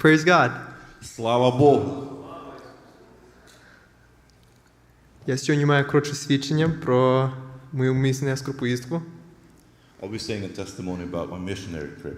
Praise God. Слава Богу! Я сьогодні маю коротше свідчення про мою місіонерську поїздку. I'll be saying a testimony about my missionary trip.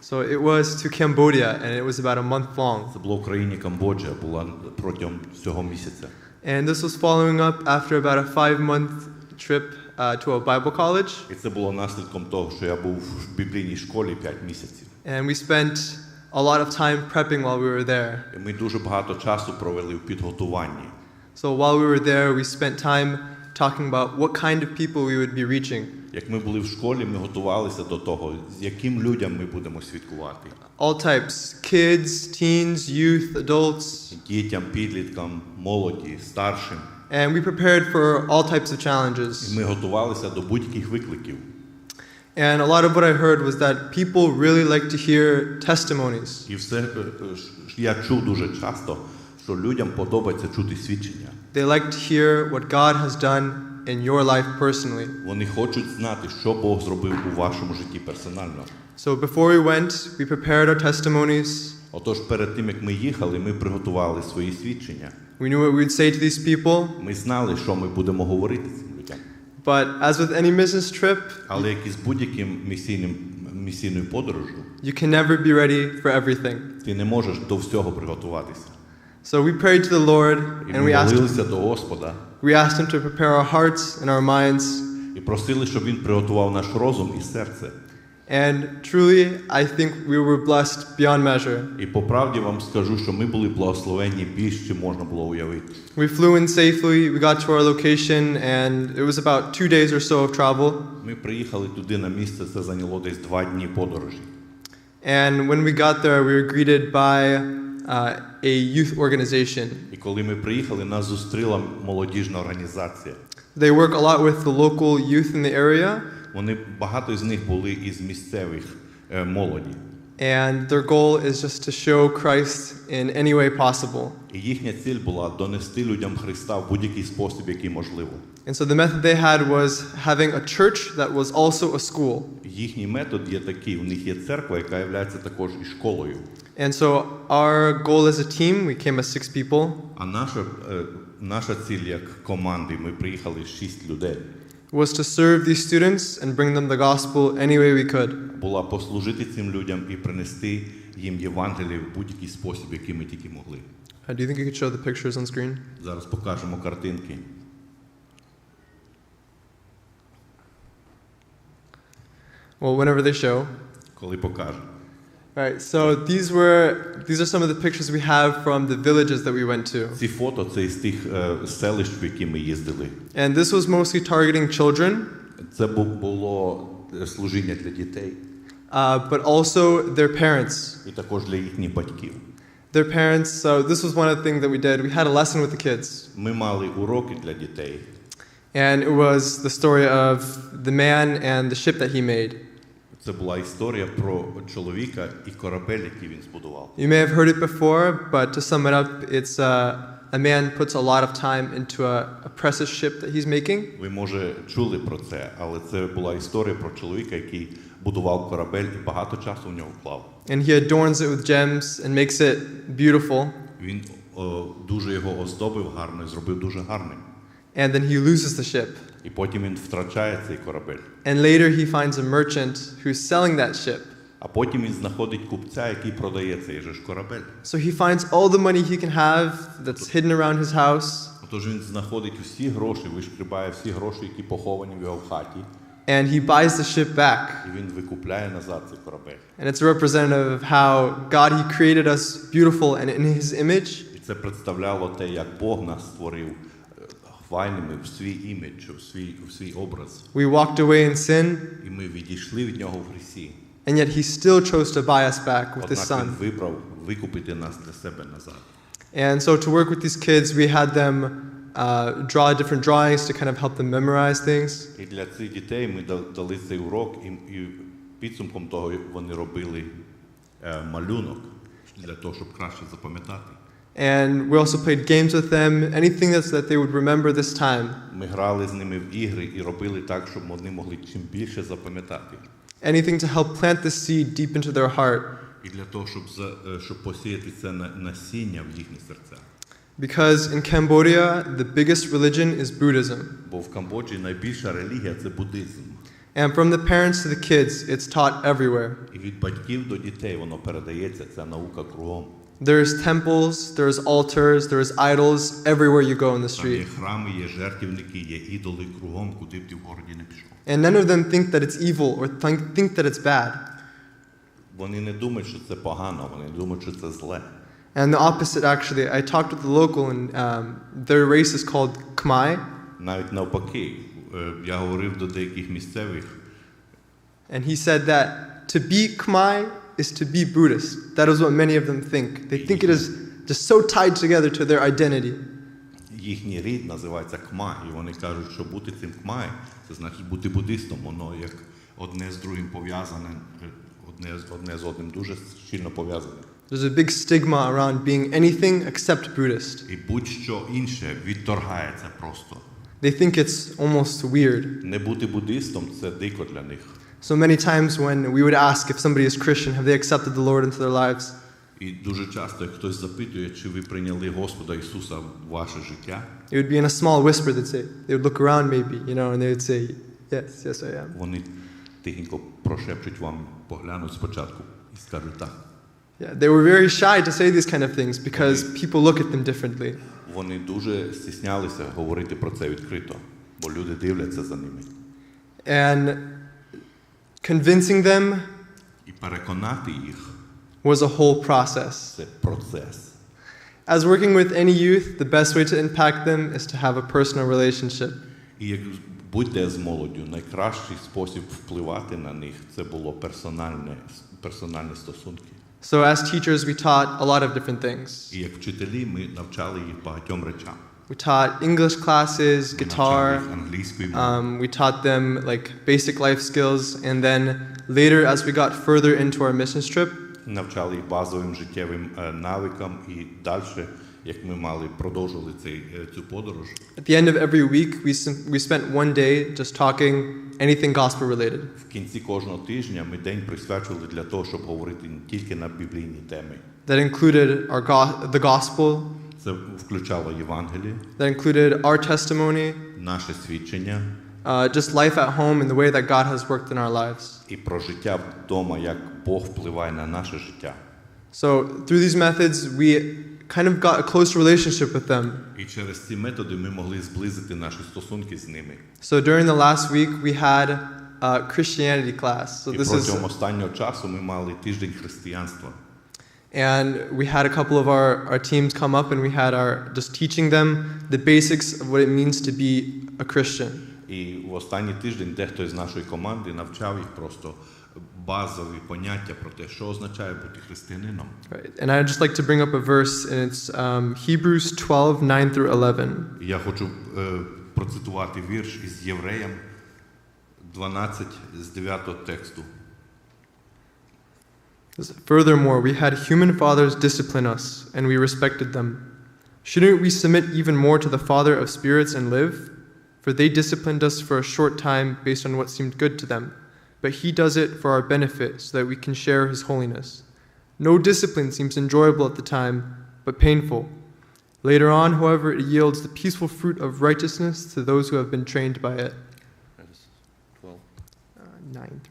So it was to Cambodia and it was about a month long. Це було в країні Камбоджа, була протягом цього місяця. And this was following up after about a five month trip uh, to a Bible college. І це було наслідком того, що я був в біблійній школі 5 місяців. And we spent a lot of time prepping while we were there. І ми дуже багато часу провели в підготуванні. So while we were there, we spent time talking about what kind of people we would be reaching. Як ми були в школі, ми готувалися до того, з яким людям ми будемо святкувати. All types kids, teens, youth, adults. Дітям, підліткам, молоді, старшим. And we prepared for all types of І challenges. ми готувалися до будь-яких викликів. And a lot of what I heard was that people really like to hear testimonies. І все е, е, ж я чув дуже часто, що людям подобається чути свідчення. They like to hear what God has done in your life personally. Вони хочуть знати, що Бог зробив у вашому житті персонально. So before we went, we prepared our testimonies. Отож, перед тим як ми їхали, ми приготували свої свідчення. We knew what we would say to these people. Ми знали, що ми будемо говорити цим людям. But as with any business trip, Але як і з будь-яким місійним місійною подорожю, you can never be ready for everything. ти не можеш до всього приготуватися. So we prayed to the Lord І and ми we asked, молилися до Господа we asked Him to prepare our hearts and our minds. і просили, щоб він приготував наш розум і серце. And truly, I think we were blessed beyond measure. І по правді вам скажу, що ми були благословенні більш, чим можна було уявити. We flew in safely, we got to our location, and it was about two days or so of travel. Ми приїхали туди на місце, це зайняло десь два дні подорожі. And when we got there, we were greeted by uh, a youth organization. І коли ми приїхали, нас зустріла молодіжна організація. They work a lot with the local youth in the area, Вони багато з них були із місцевих е, молоді. and their goal is just to show Christ in any way possible. І їхня ціль була донести людям Христа в будь-який спосіб, який можливо. And so the method they had was having a church that was also a school. Їхній метод є такий: у них є церква, яка є також і школою. And so our goal as a team, we came as six people, А наша, е, наша ціль як команди, ми приїхали шість людей, was to serve these students and bring them the gospel any way we could. була послужити цим людям і принести їм Євангеліє в будь-який спосіб, який ми тільки могли. Uh, do you think you could show the pictures on screen? Зараз покажемо картинки. Well, whenever they show. Коли покажемо. All right, so these were these are some of the pictures we have from the villages that we went to. Ці фото це із тих е, селищ, в які ми їздили. And this was mostly targeting children, Це бу- було е, служіння для дітей uh, but also their parents. і також для їхніх батьків. Their parents, so this was one of the things that we did. We had a lesson with the kids. Ми мали уроки для дітей. And it was the story of the man and the ship that he made. Це була історія про чоловіка і корабель, який він збудував. You may have heard it before, but to sum it up, it's uh, a man puts a lot of time into a, a precious ship that he's making. Ви може чули про це, але це була історія про чоловіка, який будував корабель і багато часу в нього вклав. And he adorns it with gems and makes it beautiful. Він дуже його оздобив гарно і зробив дуже гарним. And then he loses the ship. І потім він втрачає цей корабель. And later he finds a merchant who's selling that ship. А потім він знаходить купця, який продає цей же ж корабель. So he finds all the money he can have that's hidden around his house, Отож він знаходить усі гроші, вишкрібає всі гроші, які поховані в його хаті, and he buys the ship back. і він викупляє назад цей корабель. And it's a representative of how God he created us beautiful and in his image. І це представляло те, як Бог нас створив е, хвайними в свій імідж, в свій, в свій образ. We walked away in sin, І ми відійшли від нього в грісі. and yet he still chose to buy us back with his Однак він son. вибрав викупити нас для себе назад. And so to work with these kids, we had them uh, draw different drawings to kind of help them memorize things. І для цих дітей ми да- дали цей урок, і, і підсумком того вони робили е, малюнок для того, щоб краще запам'ятати. And we also played games with them, anything that's, that they would remember this time. Ми грали з ними в ігри і робили так, щоб вони могли чим більше запам'ятати. Anything to help plant the seed deep into their heart і для того, щоб, за, е, щоб посіяти це на- насіння в їхні серця. Because in Cambodia, the biggest religion is Buddhism. Бо в Камбоджі найбільша релігія це буддизм. And from the parents to the kids, it's taught everywhere. І від батьків до дітей воно передається, ця наука кругом. There's temples, there's altars, there's idols everywhere you go in the Там є street. храми, є жертвівники, є ідоли кругом, куди б ти в городі не пішов. And none of them think that it's evil or think, think that it's bad. Вони не думають, що це погано, вони думають, що це зле. And the opposite, actually, I talked with a local, and um, their race is called Khmer. Навіть навпаки, е, я говорив до деяких місцевих, And he said that to be Khmer is to be Buddhist. That is what many of them think. They think it is just so tied together to their identity. їхній рід називається Кмай, і вони кажуть, що бути цим Кмай, це значить бути буддистом. Воно як одне з другим пов'язане, одне, з- одне з одним дуже щільно пов'язане. There's a big stigma around being anything except Buddhist. І будь-що інше відторгається просто. They think it's almost weird. Не бути буддистом це дико для них. So many times when we would ask if somebody is Christian, have they accepted the Lord into their lives? І дуже часто, як хтось запитує, чи ви прийняли Господа Ісуса в ваше життя, It would be in a small whisper they'd say. They would look around maybe, you know, and they would say, yes, yes, I am. вони тихенько прошепчуть вам, поглянуть спочатку і скажуть так. Yeah, they were very shy to say these kind of things because people look at them differently. Вони дуже стіснялися говорити про це відкрито, бо люди дивляться за ними. And convincing them І переконати їх was a whole process. це процес. As working with any youth, the best way to impact them is to have a personal relationship. І як будьте з молоддю, найкращий спосіб впливати на них це було персональне, персональні стосунки. So, as teachers, we taught a lot of different things. І як вчителі ми навчали їх багатьом речам. We taught English classes, Ми навчали guitar, їх англійської мови. um, we taught them like basic life skills, and then later, as we got further into our mission trip, навчали їх базовим життєвим е, навикам і далі, як ми мали продовжували цей, е, цю подорож. at the end of every week, we, sim- we spent one day just talking anything gospel related. В кінці кожного тижня ми день присвячували для того, щоб говорити не тільки на біблійні теми. That included our go- the gospel, Це включало Євангеліє, that included our testimony, наше свідчення uh, just life at home and the way that God has worked in our lives. і про життя вдома, як Бог впливає на наше життя. So, through these methods, we kind of got a close relationship with them. І через ці методи ми могли зблизити наші стосунки з ними. So, during the last week, we had a Christianity class. So, this is, протягом останнього часу ми мали тиждень християнства. and we had a couple of our, our teams come up and we had our just teaching them the basics of what it means to be a Christian. І в останній тиждень дехто з нашої команди навчав їх просто базові поняття про те, що означає бути християнином. Right? And I'd just like to bring up a verse, and it's um, Hebrews 12 9 through 11. І Я хочу е, процитувати вірш із Євреям 12 з 9 тексту. Furthermore, we had human fathers discipline us, and we respected them. Shouldn't we submit even more to the Father of spirits and live? For they disciplined us for a short time based on what seemed good to them, but He does it for our benefit so that we can share His holiness. No discipline seems enjoyable at the time, but painful. Later on, however, it yields the peaceful fruit of righteousness to those who have been trained by it. 12, Uh, 9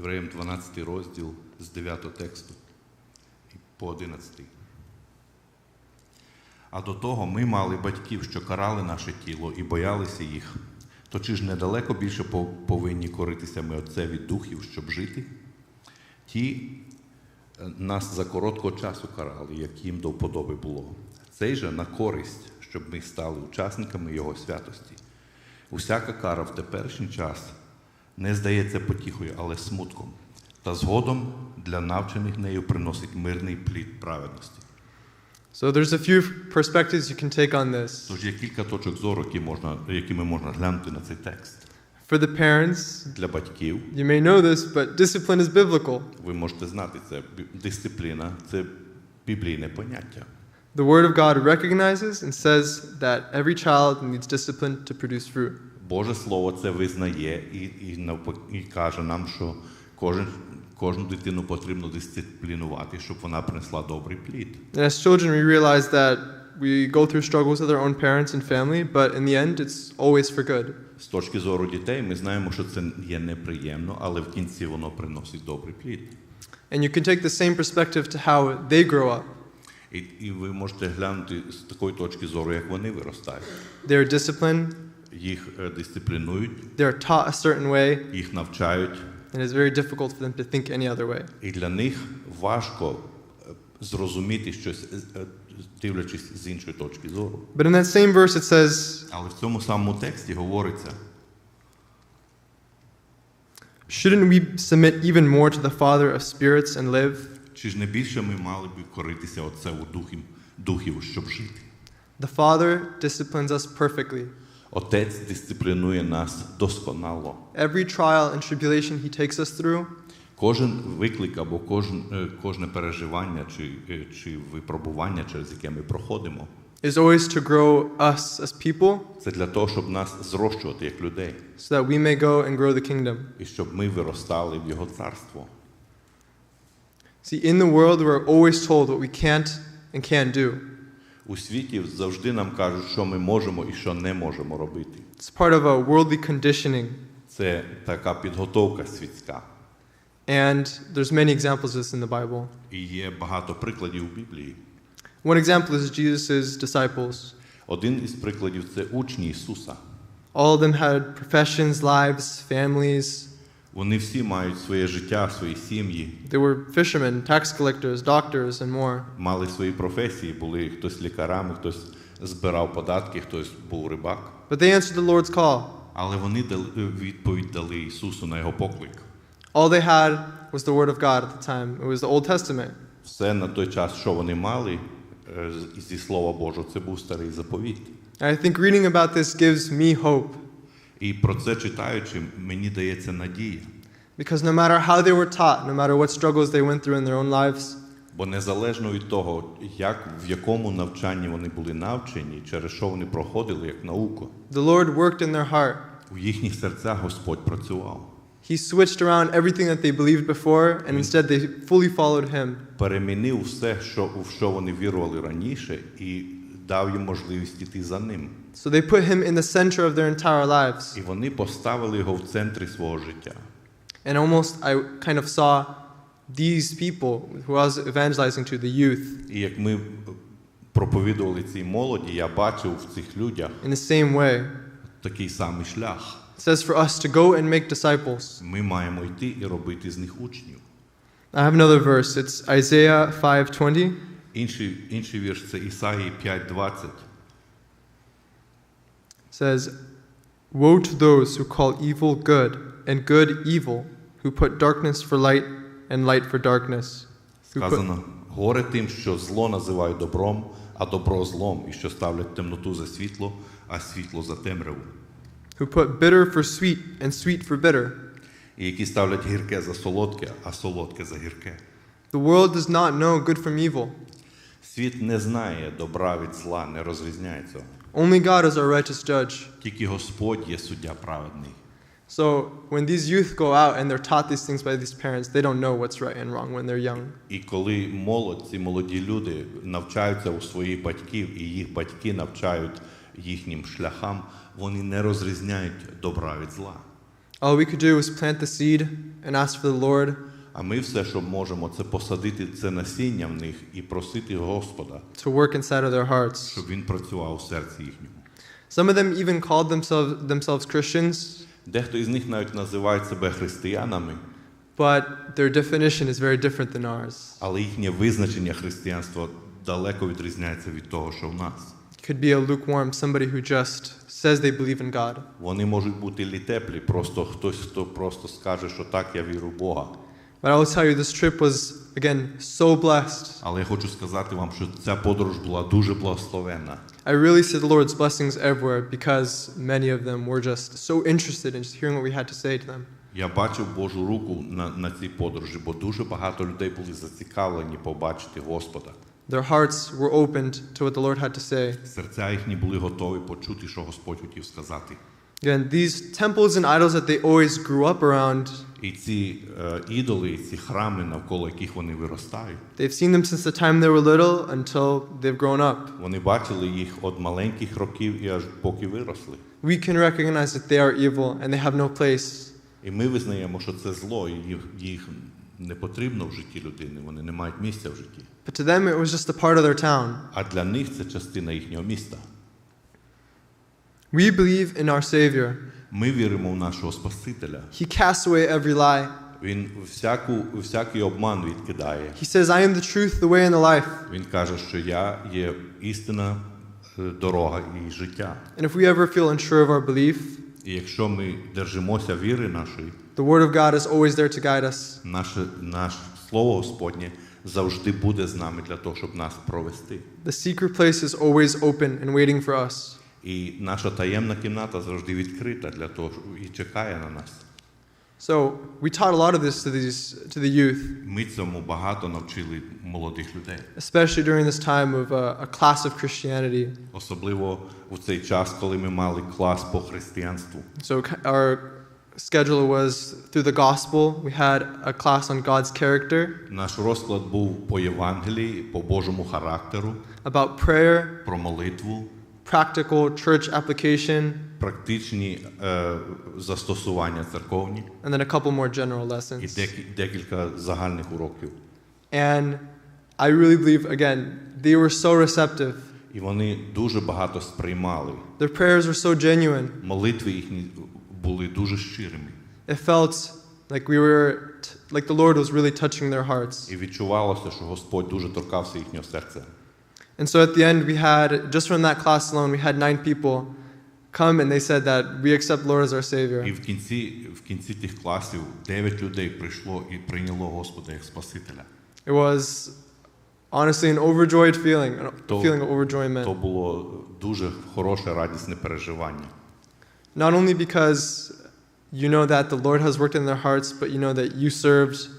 Євреям 12 розділ з 9 тексту по 11. А до того ми мали батьків, що карали наше тіло і боялися їх. То чи ж недалеко більше повинні коритися ми отцеві духів, щоб жити? Ті е, нас за короткого часу карали, як їм до вподоби було. Цей же на користь, щоб ми стали учасниками Його святості. Усяка кара в теперішній час не здається потіхою, але смутком, та згодом для навчених нею приносить мирний плід праведності. So there's a few perspectives you can take on this. Тож є кілька точок зору, які можна, якими можна глянути на цей текст. For the parents, Для батьків you may know this, but discipline is biblical. ви можете знати це. Дисципліна це біблійне поняття. The Word of God recognizes and says that every child needs discipline to produce fruit. Боже Слово це визнає і, і, навпаки, і каже нам, що кожен, кожну дитину потрібно дисциплінувати, щоб вона принесла добрий плід. And as children, we realize that we go through struggles with our own parents and family, but in the end, it's always for good. З точки зору дітей, ми знаємо, що це є неприємно, але в кінці воно приносить добрий плід. And you can take the same perspective to how they grow up. І, і ви можете глянути з такої точки зору, як вони виростають. They're disciplined, Їх е, дисциплінують, they're taught a certain way, їх навчають, and it's very difficult for them to think any other way. і для них важко е, зрозуміти щось, е, е, дивлячись з іншої точки зору. But in that same verse, it says, Але в цьому самому тексті говориться, Shouldn't we submit even more to the Father of spirits and live? чи ж не більше ми мали б коритися Отцеву духів, духів, щоб жити. The Father disciplines us perfectly. Отець дисциплінує нас досконало. Every trial and tribulation He takes us through Кожен виклик або кожен, е, кожне переживання чи, е, чи випробування, через яке ми проходимо, is always to grow us as people це для того, щоб нас зрощувати як людей, so that we may go and grow the kingdom. і щоб ми виростали в Його царство. See, in the world, we're always told what we can't and can't do. У світі завжди нам кажуть, що ми можемо і що не можемо робити. It's part of a worldly conditioning. Це така підготовка світська. And there's many examples of this in the Bible. І є багато прикладів у Біблії. One example is Jesus' disciples. Один із прикладів це учні Ісуса. All of them had professions, lives, families. Вони всі мають своє життя, свої сім'ї, They were fishermen, tax collectors, doctors, and more. мали свої професії, були хтось лікарами, хтось збирав податки, хтось був рибак. But they answered the Lord's call. Але вони дали відповідь дали Ісусу на його поклик. All they had was the Word of God at the time. It was the Old Testament. Все на той час, що вони мали е, зі Слова Божого, це був старий заповіт. I think reading about this gives me hope І про це читаючи, мені дається надія. because no matter how they were taught, no matter what struggles they went through in their own lives, Бо незалежно від того, як, в якому навчанні вони були навчені, через що вони проходили як науку, the Lord worked in their heart. у їхніх серцях Господь працював. He switched around everything that they believed before, and instead they fully followed Him. Перемінив все, що, у що вони вірували раніше, і дав їм можливість іти за ним. So they put Him in the center of their entire lives. І вони поставили його в центрі свого життя. And almost I kind of saw these people who I was evangelizing to, the youth, І як ми проповідували цій молоді, я бачив в цих людях in the same way. такий самий шлях. It says for us to go and make disciples. Ми маємо йти і робити з них учнів. I have another verse. It's Isaiah 5:20. Інший, інший вірш це Ісаїї 5.20. It says, "Woe to those who call evil good and good evil, who put darkness for light and light for darkness." Who put, Сказано, горе тим, що зло називають добром, а добро злом, і що ставлять темноту за світло, а світло за темряву. who put bitter for sweet and sweet for bitter. І які ставлять гірке за солодке, а солодке за гірке. The world does not know good from evil. Світ не знає добра від зла, не розрізняє цього. Only God is our righteous judge. Тільки Господь є суддя праведний. So when these youth go out and they're taught these things by these parents, they don't know what's right and wrong when they're young. І коли молодь, ці молоді люди навчаються у своїх батьків, і їх батьки навчають їхнім шляхам, вони не розрізняють добра від зла. All we could do is plant the seed and ask for the Lord А ми все, що можемо, це посадити це насіння в них і просити Господа, to work inside of their hearts. щоб він працював у серці їхньому. Some of them even called themselves, themselves Christians, Дехто із них навіть називає себе християнами, but their definition is very different than ours. але їхнє визначення християнства далеко відрізняється від того, що в нас. Could be a lukewarm, somebody who just says they believe in God. Вони можуть бути літеплі, просто хтось, хто просто скаже, що так, я вірю в Бога. But I will tell you, this trip was, again, so blessed. Але я хочу сказати вам, що ця подорож була дуже благословенна. I really see the Lord's blessings everywhere because many of them were just so interested in just hearing what we had to say to them. Я бачив Божу руку на, на цій подорожі, бо дуже багато людей були зацікавлені побачити Господа. Their hearts were opened to what the Lord had to say. Серця їхні були готові почути, що Господь хотів сказати. Again, these temples and idols that they always grew up around, І ці е, ідоли, ці храми, навколо яких вони виростають, they've seen them since the time they were little until they've grown up. вони бачили їх від маленьких років і аж поки виросли. We can recognize that they are evil and they have no place. І ми визнаємо, що це зло, і їх, їх не потрібно в житті людини, вони не мають місця в житті. But to them, it was just a part of their town. А для них це частина їхнього міста. We believe in our Savior. Ми віримо в нашого Спасителя. He casts away every lie. Він всяку, всякий обман відкидає. He says, I am the truth, the way, and the life. Він каже, що я є істина, е, дорога і життя. And if we ever feel unsure of our belief, І якщо ми держимося віри нашої, the Word of God is always there to guide us. наше, наше Слово Господнє завжди буде з нами для того, щоб нас провести. The secret place is always open and waiting for us. І наша таємна кімната завжди відкрита для того і чекає на нас. So we taught a lot of this to these to the youth, Ми цьому багато навчили молодих людей, especially during this time of uh, a class of Christianity. особливо у цей час, коли ми мали клас по християнству. So our schedule was through the gospel. We had a class on God's character, Наш розклад був по Євангелії, по Божому характеру, about prayer, про молитву, practical church application, практичні е, застосування церковні and then a couple more general і lessons. декі- декілька загальних уроків. And I really believe again, they were so receptive. І вони дуже багато сприймали. Their prayers were so genuine. Молитви їхні були дуже щирими. It felt like we were t- like the Lord was really touching their hearts. І відчувалося, що Господь дуже торкався їхнього серця. And so at the end, we had, just from that class alone, we had nine people come and they said that we accept Lord as our І Savior. в кінці, в кінці тих класів дев'ять людей прийшло і прийняло Господа як Спасителя. It was honestly an overjoyed feeling, a То- feeling of overjoyment. То було дуже хороше, радісне переживання. Not only because you know that the Lord has worked in their hearts, but you know that you served,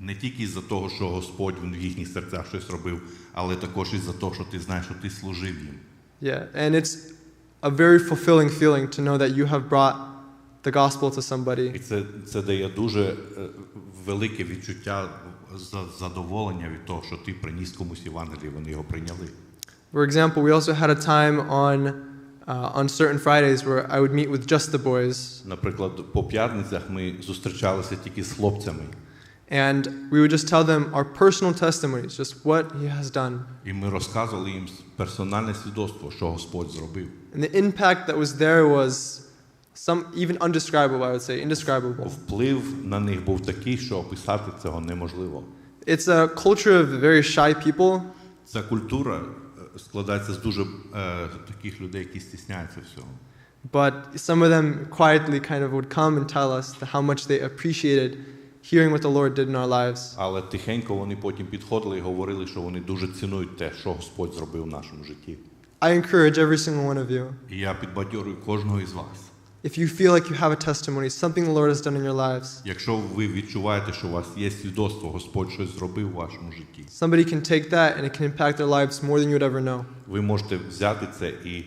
Не тільки із-за того, що Господь в їхніх серцях щось робив, але також із-за того, що ти знаєш, що ти служив їм. yeah. And it's a very fulfilling feeling to know that you have brought the gospel to somebody. І це, це дає дуже е, велике відчуття задоволення від того, що ти приніс комусь Євангеліє, вони його прийняли. For example, we also had a time on uh, on certain Fridays where I would meet with just the boys, Наприклад, по п'ятницях ми зустрічалися тільки з хлопцями, and we would just tell them our personal testimonies, just what He has done, і ми розказували їм персональне свідоцтво, що Господь зробив. and the impact that was there was some even undescribable. I would say indescribable. Вплив на них був такий, що описати цього неможливо. It's a culture of very shy people, Ця культура е, складається з дуже е, таких людей, які стісняються всього. but some of them quietly kind of would come and tell us how much they appreciated hearing what the Lord did in our lives. Але тихенько вони потім підходили і говорили, що вони дуже цінують те, що Господь зробив в нашому житті. I encourage every single one of you. І я підбадьорюю кожного із вас. If you feel like you have a testimony, something the Lord has done in your lives, Якщо ви відчуваєте, що у вас є свідоцтво, Господь щось зробив у вашому житті, somebody can take that and it can impact their lives more than you would ever know. ви можете взяти це і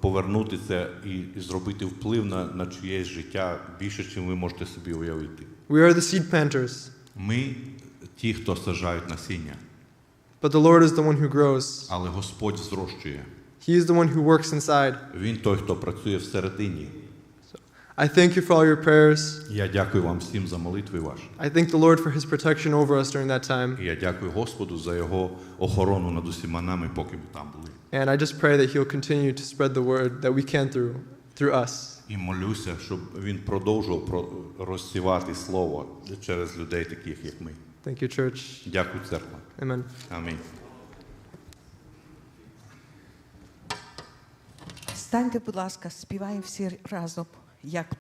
повернути це і і зробити вплив на, на чиєсь життя більше, ніж ви можете собі уявити. We are the seed planters, Ми ті, хто сажають насіння, but the Lord is the one who grows. але Господь зрощує. He is the one who works inside. Він той, хто працює всередині. I thank you for all your prayers. Я дякую вам всім за молитви ваші. I thank the Lord for his protection over us during that time. І я дякую Господу за його охорону над усіма нами, поки ми там були. And I just pray that he'll continue to spread the word that we can through through us. І молюся, щоб він продовжував розсівати слово через людей, таких як ми. Thank you, church. Дякую, церква. Amen. Амінь. Станьте, будь ласка, співаємо всі разом, як